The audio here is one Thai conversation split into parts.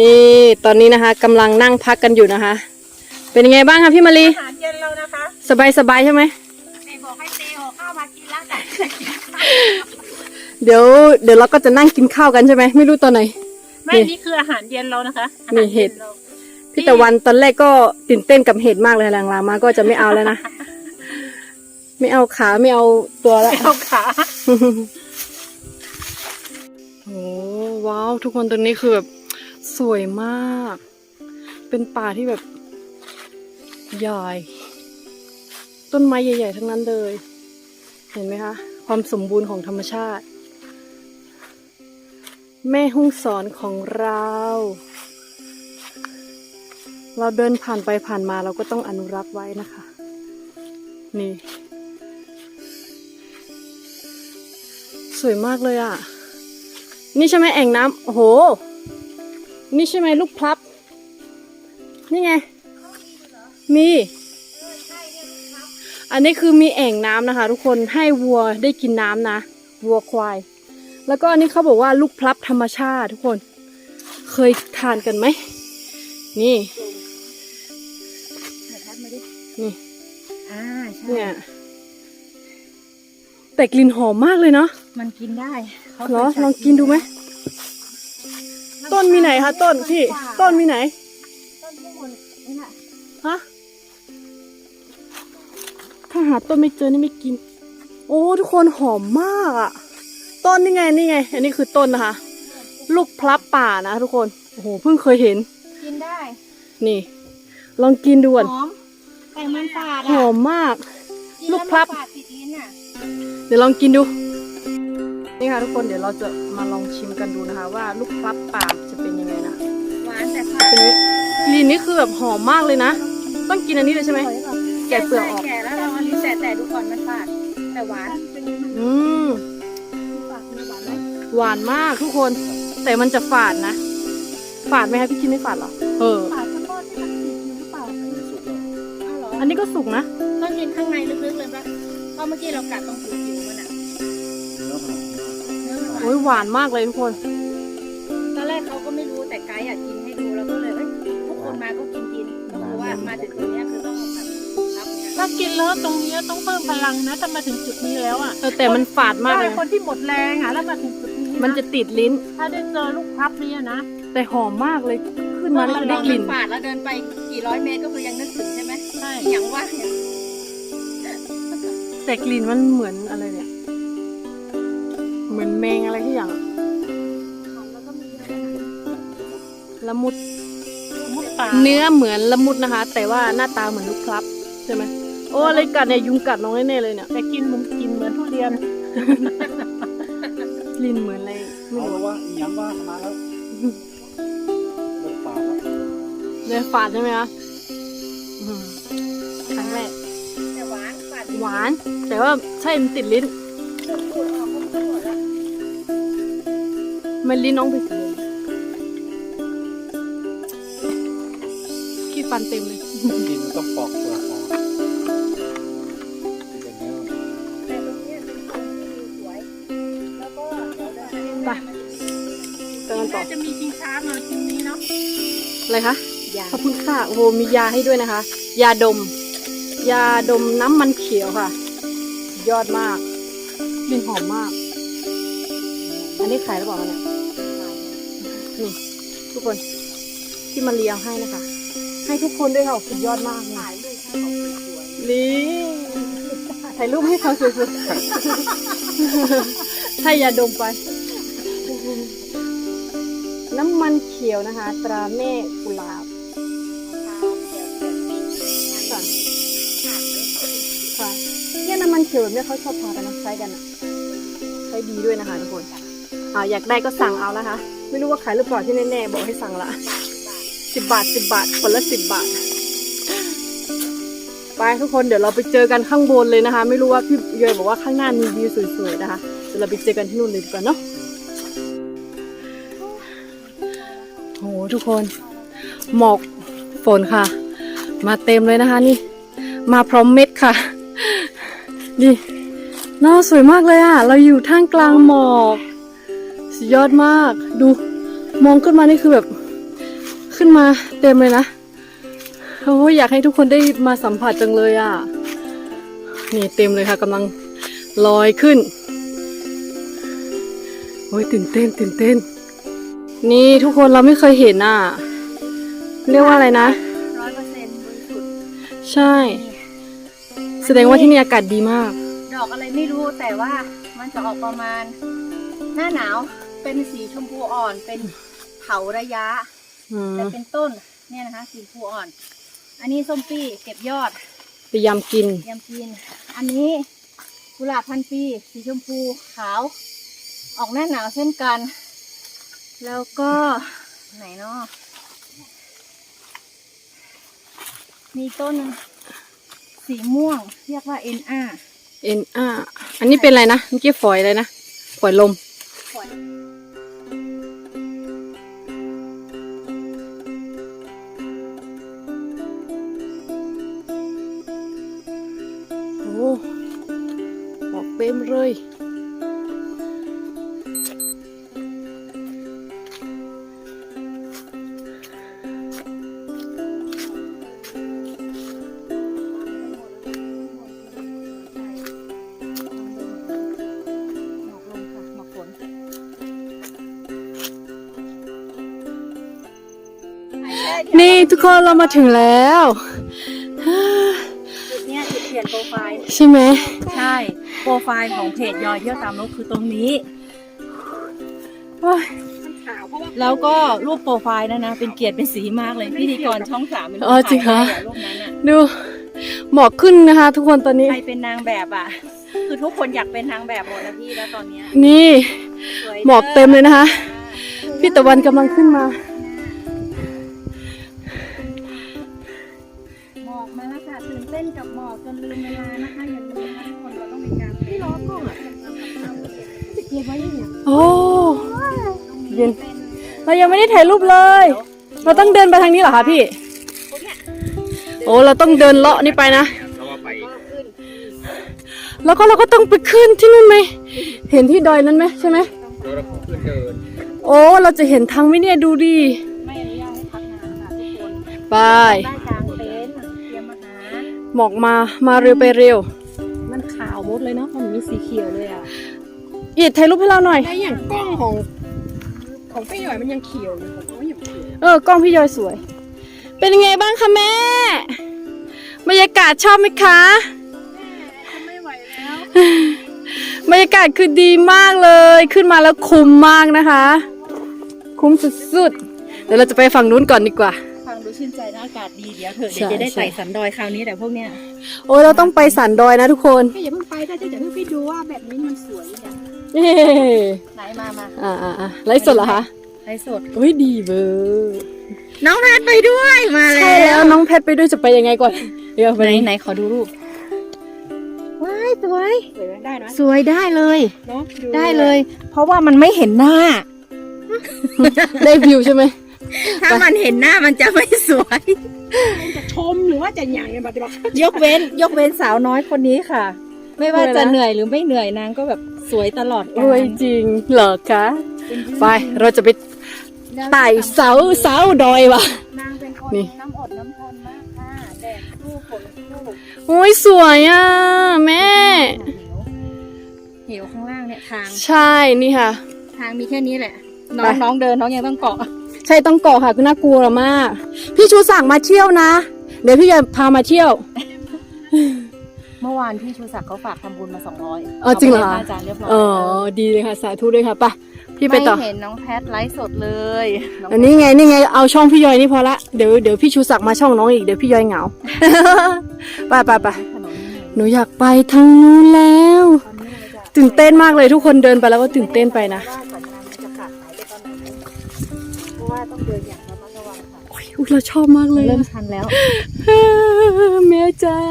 นี่ตอนนี้นะคะกำลังนั่งพักกันอยู่นะคะ เป็นยังไงบ้างคะพี่มารีอาหารเย็นเรานะคะสบายสบายใช่ไหม เมย์บอกให้เตห่อข้าวมากินแล้วแต่เดี๋ยวเดี๋ยวเราก็จะนั่งกินข้าวกันใช่ไหมไม่รู้ตอนไหน ไม่นี่ นี่คืออาหารเย็นเรานะคะอานี่หารเห็ย็ดนราพี่ตะวันตอนแรกก็ตื่นเต้นกับเห็ดมากเลยหลังๆมาก็จะไม่เอาแล้วนะ ไม่เอาขาไม่เอาตัวละ เอาขาโอ้ว้าว ทุกคนตรงนี้คือแบบ สวยมาก เป็นป่าที่แบบใหญ่ต้นไม้ใหญ่ ๆ ทั้งนั้นเลย เห็นไหมคะ ความสมบูรณ์ของธรรมชาติ แม่หุ้งสอนของเรา เราเดินผ่านไปผ่านมาเราก็ต้องอนุรักษ์ไว้นะคะ นี่ สวยมากเลยอะ นี่ใช่ไหมแอ่งน้ำโอ้โห นี่ใช่ไหมลูกพลับ นี่ไง มี อันนี้คือมีแอ่งน้ำนะคะ ทุกคนให้วัวได้กินน้ำนะ วัวควาย แล้วก็อันนี้เขาบอกว่าลูกพลับธรรมชาติทุกคน เคยทานกันไหม นี่นี่อ่าใช่เนี่ยแต่กลิ่นหอมมากเลยเนาะ มันกินได้ขาเหรอเคยลองกินดูไหม ต้นมีไหนคะต้นพี่ ต้นมีไหน ต้นที่มันนี่แหละฮะถ้าหาต้นไม่เจอนี่ไม่กิน โอ้ทุกคนหอมมากอะต้นนี่ไงนี่ไง อันนี้คือต้นนะคะ ลูกพลับป่านะทุกคนโอ้โหเพิ่งเคยเห็น กินได้ นี่ ลองกินดูหก่อนอมแต่มันฝาดหอะอมมาก กินลูกแวพลับ มันฝาดติดลิ้นอะเดี๋ยวลองกินดู นี่ค่ะทุกคนเดี๋ยวเราจะมาลองชิมกันดูนะคะ ว่าลูกพลับป่าจะเป็นยังไงนะหวานแต่ฝาดเป็นกลิ่นนี่คือแบบหอมมากเลยนะ ต้องกินอันนี้เลยใช่ไหม แกะเปลือกออก แก่แล้วเราอันนี้แต่แต่ดูก่อนมันฝาดแต่หวานอืมฝาดมีหวานไหมหวานมากทุกคน แต่มันจะฝาดนะ ฝาดไหมคะพี่คิดไม่ฝาดเหรอ เออ ฝาดเฉพาะที่มันติดอยู่หรือเปล่าอ้าวเหรออันนี้ก็สุกนะ ต้องกินข้างในลึกๆเลยปะเพราะเมื่อกี้เรากัดตรงผิว อ้วานยหวานมากเลยทุกคน ตอนแรกเขาก็ไม่รู้แต่ไกด์อยากกินให้ดูแล้วก็เลยเอ้ยทุกคนมาก็กินกินก็คือว่ามาถึงตรงเนี้ยคือต้องเอาแบบรับเนี่ยถ้ากินแล้วตรงนี้ต้องเพิ่มพลังนะถ้ามาถึงจุดนี้แล้วอะเออแต่มันฝาดมากเลยใช่คนที่หมดแรงอะแล้วมาถึงจุดนี้มันจะติดลิ้น ถ้าได้เจอลูกพับเนี่ยนะ แต่หอมมากเลย ขึ้นมาแล้วจะได้กลิ่นฝาดแล้วเดินไปกี่ร้อยเมตรก็คือยังนึกถึงใช่ไหมใช่ อย่างว่าเนี่ยแต่กลิ่นมันเหมือนอะไรเนี่ย เหมือนแมงอะไรที่อย่างอะละมุด มุดป่าเนื้อเหมือนละมุดนะคะ แต่ว่าหน้าตาเหมือนลูกพลับใช่ไหมโอ้อะไรกัดเนี่ยยุงกัดน้องแน่ๆเลยเนี่ยแต่กินเหมือนกินเหมือนทุเรียนกลิ่นเหมือนอะไรไม่เอารู้ละว่าอีหยังว่ามาแล้วเลิกปากแล้วเลยฝาดใช่ไหมคะอืมครั้งแรกแต่หวานฝาดหวาน แต่ว่าใช่มันติดลิ้น มันลิ้นน้องไปสีขี้ฟันเต็มเลยกินต้องปอกเปลือกออกกินอย่างนี้ยแต่ตรงเนี้ยเป็นคนที่ดูสวยแล้วก็เดี๋ยวเดินไปเรื่อยๆไปมันจะมีเดินต่อ น่าจะมีชิงช้ามาทีนี้เนาะอะไรคะ ยาขอบคุณค่ะ โอ้โห มียาให้ด้วยนะคะ ยาดม ยาดมน้ำมันเขียวค่ะ ยอดมากกลิ่นหอมมาก อันนี้ขายหรือเปล่าคะเนี่ย นี่ทุกคนที่มาเลี้ยงให้นะคะ ให้ทุกคนด้วยค่ะสุดยอดมากเลยถ่ายรูปให้เขาสวยนี่ถ่ายรูปให้เขาสวยๆให้ยาดมไป น้ำมันเขียวนะคะ ตราแม่กุหลาบเดี๋ยวเดี๋ยวปิ้งค่ะเลยค่ะเนี่ยน้ำมันเขียวแบบเนี้ยเขาชอบทากันนะใช้กันอะใช้ดีด้วยนะคะทุกคนอ่าอยากได้ก็สั่งเอานะคะ ไม่รู้ว่าขายหรือเปล่าที่แน่ๆบอกให้สั่งละสิบบาทสิบบาทคนละสิบบาท ไปทุกคนเดี๋ยวเราไปเจอกันข้างบนเลยนะคะ ไม่รู้ว่าพี่เยยบอกว่าข้างหน้ามีวิวสวยๆนะคะเดี๋ยวเราไปเจอกันที่นู่นเลยดีกว่าเนาะโหทุกคน หมอกฝนค่ะ มาเต็มเลยนะคะนี่ มาพร้อมเม็ดค่ะนี่น่าสวยมากเลยอะ เราอยู่ท่ามกลางหมอก สุดยอดมาก ดูมองขึ้นมานี่คือแบบ ขึ้นมาเต็มเลยนะโอ้ยอยากให้ทุกคนได้มาสัมผัสจังเลยอะ นี่เต็มเลยค่ะกำลังลอยขึ้น โอ้ยตื่นเต้นตื่นเต้น นี่ทุกคนเราไม่เคยเห็นอะ เรียกว่าอะไรนะ ร้อยเปอร์เซ็นต์บริสุทธิ์ใช่ แสดงว่าที่นี่อากาศดีมาก ดอกอะไรไม่รู้แต่ว่ามันจะออกประมาณ หน้าหนาว เป็นสีชมพูอ่อน เป็นเผาระยะ อืมแต่เป็นต้นเนี่ยนะคะ สีชมพูอ่อน อันนี้ส้มปี้เก็บยอดไปยำกิน ยำกิน อันนี้กุหลาบพันปี สีชมพูขาว ออกหน้าหนาวเช่นกัน แล้วก็ไหนเนาะมีต้นสีม่วง เรียกว่าเอ็นอาเอ็นอาอันนี้เป็นอะไรนะเมื่อกี้ฝอยอะไรนะ ฝอยลมโนี่ทุกคนเรามาถึงแล้วจุดเนี้ยจุดเปลี่ยนโปรไฟล์ ใช่ไหมใช่ โปรไฟล์ของเพจยอยเที่ยวตามนกคือตรงนี้ โอ้ยแล้วก็รูปโปรไฟล์นั่นนะ เป็นเกียรติเป็นสีมากเลยพิธีกรช่องสามเป็นคนอ๋อจริงเหรอ ถ่ายให้อะรูปนั้นอะดูหมอกขึ้นนะคะ ทุกคนตอนนี้ ใครเป็นนางแบบอะ คือทุกคนอยากเป็นนางแบบหมดนะพี่แล้วตอนเนี้ยนี่สวยหมอกเต็มเลยนะคะ พี่ตะวันกำลังขึ้นมา โอ้เย็นเป็นเรายังไม่ได้ถ่ายรูปเลย เราต้องเดินไปทางนี้เหรอคะพี่พวกเนี้ยโอ้เราต้องเดินเลาะนี่ไปนะแล้วก็ไปก็ขึ้นแล้วก็เราก็ต้องไปขึ้นที่นู่นไหม เห็นที่ดอยนั้นไหมใช่ไหมแล้วเราก็ขึ้นเดินโอ้เราจะเห็นทางไหมเนี่ยดูดิไม่อนุญาตให้พักงานค่ะทุกคนไปได้กลางเต็นท์เตรียมอาหารหมอกมา มาเร็วไปเร็ว มันขาวหมดเลยเนาะ มันมีสีเขียวเลยอะ อีดถ่ายรูปให้เราหน่อยไอ้อย่างกล้องของของพี่หน่อยมันยังเขียวอยู่ของเขายังเขียวเออกล้องพี่ยอยสวย เป็นยังไงบ้างคะแม่ บรรยากาศชอบไหมคะไม่ไหวแล้ว บรรยากาศคือดีมากเลย ขึ้นมาแล้วคุ้มมากนะคะ คุ้มสุดๆ เดี๋ยวเราจะไปฝั่งนู้นก่อนดีกว่า ฟังดูชื่นใจนะอากาศดีเดี๋ยวเถอะใช่เดี๋ยวจะได้ใช่ ไต่สันดอยคราวนี้แต่พวกเนี้ยโอ้ยเราต้องไปสันดอยนะทุกคน พี่อย่าเพิ่งไปแต่เดี๋ยวพี่ดูว่าแบบนี้มันสวยอย่าง เย้ไหนมามาอ่าอ่าอ่าไลฟ์สดเหรอคะไลฟ์สดเฮ้ยดีเบอร์น้องแพทไปด้วยมาใช่แล้ว น้องแพทไปด้วยจะไปยังไงก่อนเดี๋ยวไปไหนไหนขอดูรูปว้ายสวยสวยไหมได้นะสวยได้เลยเนาะได้เลย เพราะว่ามันไม่เห็นหน้า ได้วิวใช่ไหมถ้ามันเห็นหน้ามันจะไม่สวยจะชมหรือว่าจะหยั่งเนี่ยบัดบอกยกเว้น ยกเว้นสาวน้อยคนนี้ค่ะ ไม่ว่าจะเหนื่อยหรือไม่เหนื่อยนางก็แบบ สวยตลอดกาโอ้ยลจริงเหรอคะ ไปเราจะไปไต่เสาเสาดอยวะนางเป็นคนนี่น้ำอดน้ำทนมากค่ะแดดสู้ฝนสู้โอ้ยสวยอะ แม่ เหวข้างล่างเนี่ยทาง ใช่นี่ค่ะ ทางมีแค่นี้แหละ น้อไปงน้องเดินน้องยังต้องเกาะ ใช่ต้องเกาะค่ะก็น่ากลัวมาก พี่ชูสั่งมาเที่ยวนะ เดี๋ยวพี่จะพามาเที่ยว เมื่อวานพี่ชูศักดิ์เขาฝากทำบุญมาสองร้อยอ๋อจริงเหรออาจารย์เรียบร้อยอ๋อดีเลยค่ะสาธุด้วยค่ะไปะพี่ไปต่อม่เห็นน้องแพทไลฟ์สดเลยน้องอันนี้ไงนี่ไงเอาช่องพี่ยอยนี่พอละเดี๋ยวเดี๋ยวพี่ชูศักดิ์มาช่องน้องอีกเดี๋ยวพี่ยอยเหงาไปไปไปถนนนี่หนูอยากไปทางนู้นแล้วตอนนี้เราจะตื่นเต้นมากเลยทุกคนเดินไปแล้วก็ตื่นเต้นไปนะว่าสัญญาณมันจะขาดหายไปตอนไหนเพราะว่าต้องเดินอย่างระมัดระวังค่ะโอ้ยอุ๊ยเราชอบมากเลยเริ่มอะชันแล้ว แม่เจ้า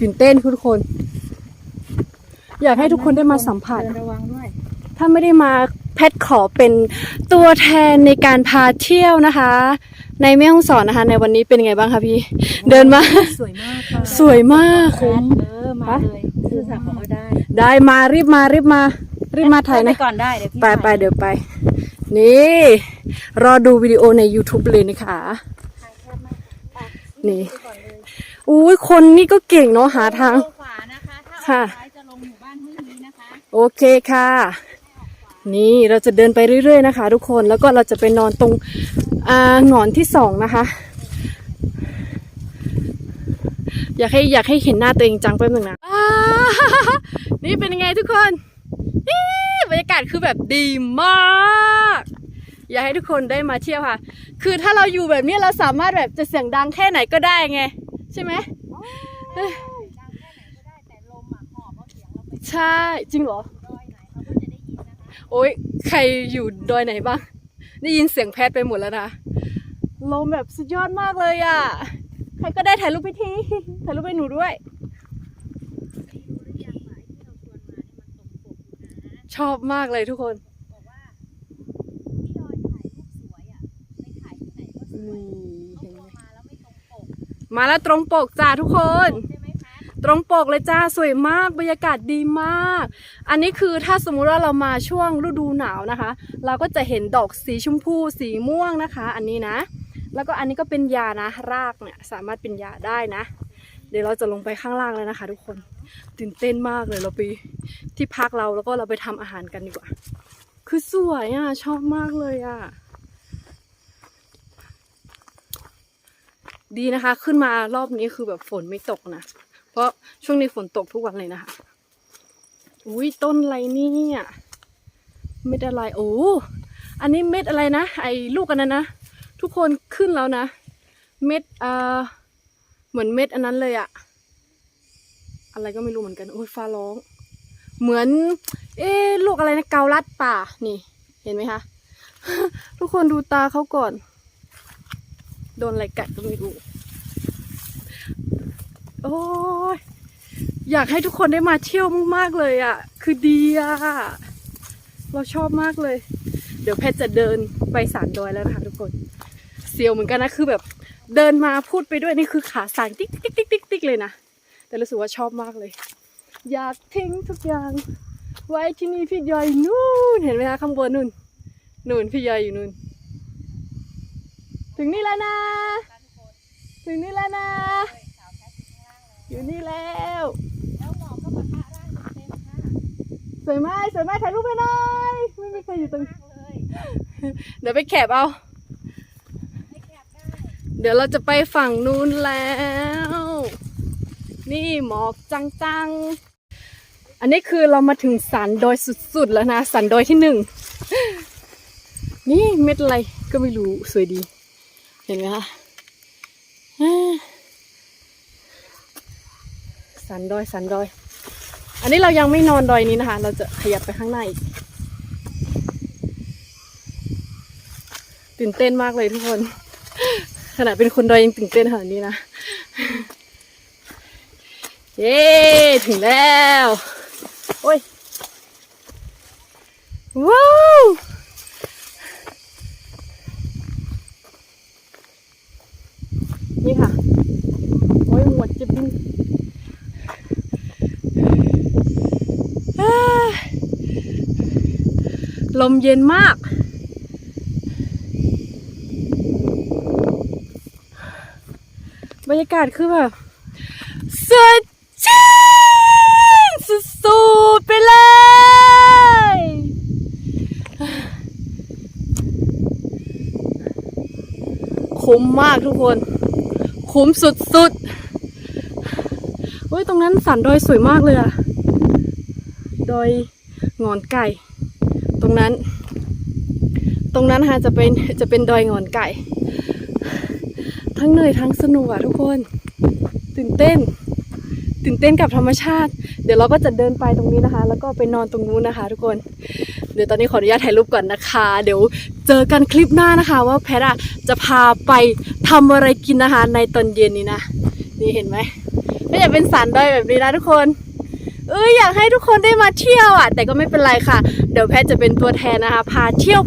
ตื่นเต้นทุกคน อยากให้ทุกคนได้มาสัมผัสเดินระวังด้วย ถ้าไม่ได้มาแพทขอเป็นตัวแทนในการพาเที่ยวนะคะ ในแม่ฮ่องสอนนะคะ ในวันนี้เป็นยังไงบ้างคะพี่ เดินมา สวยมากค่ะสวยมากแพทเออมาเลยชูศักดิ์บอกว่าได้ ได้มารีบมารีบมารีบมาถ่ายไปนะก่อนได้เดี๋ยวพี่ไปไปเดี๋ยวไป นี่ รอดูวิดีโอใน YouTube เลยนะคะนี่ อุ้ยคนนี่ก็เก่งเนาะหาทาง ขวานะคะ ถ้าอค่ะอกซ้ายจะลงหมู่บ้านห้วยนี้นะคะ โอเคค่ะ นี่เราจะเดินไปเรื่อยๆนะคะ ทุกคนแล้วก็เราจะไปนอนตรงอ่าหงอนที่สองนะคะ อยากให้อยากให้เห็นหน้าตัวเองจังแป๊บหนึงนะอ่านี่เป็นยังไงทุกคนนี่บรรยากาศคือแบบดีมาก อยากให้ทุกคนได้มาเที่ยวค่ะ คือถ้าเราอยู่แบบนี้เราสามารถแบบจะเสียงดังแค่ไหนก็ได้ไง ใช่ไหมดังแค่ไหนก็ได้แต่ลมอะหอบเอาเสียงเราไปใช่จริงเหรอดอยไหนเขาก็จะได้ยินนะคะโอ๊ยใครอยู่ดอยไหนบ้างได้ยินเสียงแพทย์ไปหมดแล้วนะลมแบบสุดยอดมากเลยอะใครก็ได้ถ่ายรูปไปทีถ่ายรูปไปหนูด้วยรู้หรือยังว่าไอ้ที่เราชวนมาเนี่ยมันตรงปกอยู่นะชอบมากเลยทุกคน บอกว่าพี่ดอยถ่ายรูปสวยอะไปถ่ายที่ไหนก็สวยเขาพอมาแล้วไม่ตรงปก มาแล้วตรงปกจ้าทุกคน ตรงปกเลยจ้าสวยมากบรรยากาศดีมาก อันนี้คือถ้าสมมุติว่าเรามาช่วงฤดูหนาวนะคะ เราก็จะเห็นดอกสีชมพูสีม่วงนะคะ อันนี้นะ แล้วก็อันนี้ก็เป็นยานะรากเนี่ยสามารถเป็นยาได้นะ เดี๋ยวเราจะลงไปข้างล่างแล้วนะคะ ทุกคนตื่นเต้นมากเลยเราไปที่พักเราแล้วก็เราไปทำอาหารกันดีกว่า คือสวยอะชอบมากเลยอะ ดีนะคะ ขึ้นมารอบนี้คือแบบฝนไม่ตกนะ เพราะช่วงนี้ฝนตกทุกวันเลยนะคะ อุ้ยต้นอะไรเนี่ยเม็ดอะไรโอ้อันนี้เม็ดอะไรนะ ไอ้ลูกอันนั้นนะ ทุกคนขึ้นแล้วนะ เม็ดเอ่อเหมือนเม็ดอันนั้นเลยอะอะไรก็ไม่รู้เหมือนกันโอ้ยฟ้าร้อง เหมือน เอ๊ลูกอะไรนะเกาลัดป่านี่ เห็นไหมคะ ทุกคนดูตาเขาก่อน โดนอะไรกัดก็ไม่รู้ โอ้ยอยากให้ทุกคนได้มาเที่ยวมากๆเลยอะ คือดีอะ เราชอบมากเลย เดี๋ยวแพทจะเดินไปสารดอยแล้วนะคะทุกคน เสียวเหมือนกันนะ คือแบบเดินมาพูดไปด้วยนี่คือขาสั่นติ๊กติ๊กติ๊กติ๊กติ๊กเลยนะ แต่รู้สึกว่าชอบมากเลย อยากทิ้งทุกอย่าง ไว้ที่นี่พี่ยอยนู่น เห็นไหมคะข้างบนนู่น นู่นพี่ยอยอยู่นู่น ถึงนี่แล้วนะ ถึงนี่แล้วนะ อยู่นี่แล้วแล้วหมอกก็ปะทะร่างเต็มๆค่ะสวยไหมสวยไหมถ่ายรูปไปหน่อยไม่มีใครอยู่ตรงมากเลยเดี๋ยวไปแคบเอาไม่แคบได้เดี๋ยวเราจะไปฝั่งนู้นแล้ว นี่หมอกจังๆ อันนี้คือเรามาถึงสันดอยสุดๆแล้วนะ สันดอยที่หนึ่ง นี่เม็ดอะไรก็ไม่รู้สวยดี เห็นไหมคะสันดอยสันดอย อันนี้เรายังไม่นอนดอยนี้นะคะ เราจะขยับไปข้างหน้าอีก ตื่นเต้นมากเลยทุกคน ขนาดเป็นคนดอยยังตื่นเต้นขนาดนี้นะ เย้ ถึงแล้ว โอ้ย ว้าว นี่ค่ะ โอ้ยหมว ดจะบินลมเย็นมาก บรรยากาศคือแบบสดชื่นสุดๆไปเลยคุ้มมากทุกคน คุ้มสุดๆ นั้นสันดอยสวยมากเลยอะดอยงอนไก่ ตรงนั้น ตรงนั้นฮะจะเป็นจะเป็นดอยงอนไก่ ทั้งเหนื่อยทั้งสนุกอะทุกคน ตื่นเต้น ตื่นเต้นกับธรรมชาติ เดี๋ยวเราก็จะเดินไปตรงนี้นะคะ แล้วก็ไปนอนตรงนู้นนะคะ ทุกคน เดี๋ยวตอนนี้ขออนุญาตถ่ายรูปก่อนนะคะ เดี๋ยวเจอกันคลิปหน้านะคะ ว่าแพทอะจะพาไปทำอะไรกินนะคะ ในตอนเย็นนี้นะ นี่เห็นไหม ก็จะเป็นสันดอยแบบนี้นะทุกคนเอ้ยอยากให้ทุกคนได้มาเที่ยวอะ แต่ก็ไม่เป็นไรค่ะ เดี๋ยวแพทย์จะเป็นตัวแทนนะคะพาเที่ยว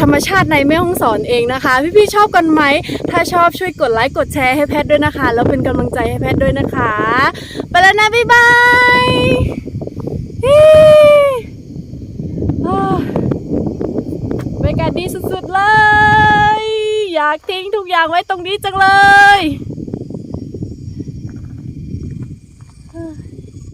ธรรมชาติในแม่ฮ่องสอนเองนะคะ พี่ๆชอบกันไหม ถ้าชอบช่วยกดไลค์กดแชร์ให้แพทย์ด้วยนะคะ แล้วเป็นกำลังใจให้แพทย์ด้วยนะคะ ไปแล้วนะบ๊ายบายบรรยากาศากทิ้งทุกอย่างไว้ตรงนี้จังเลย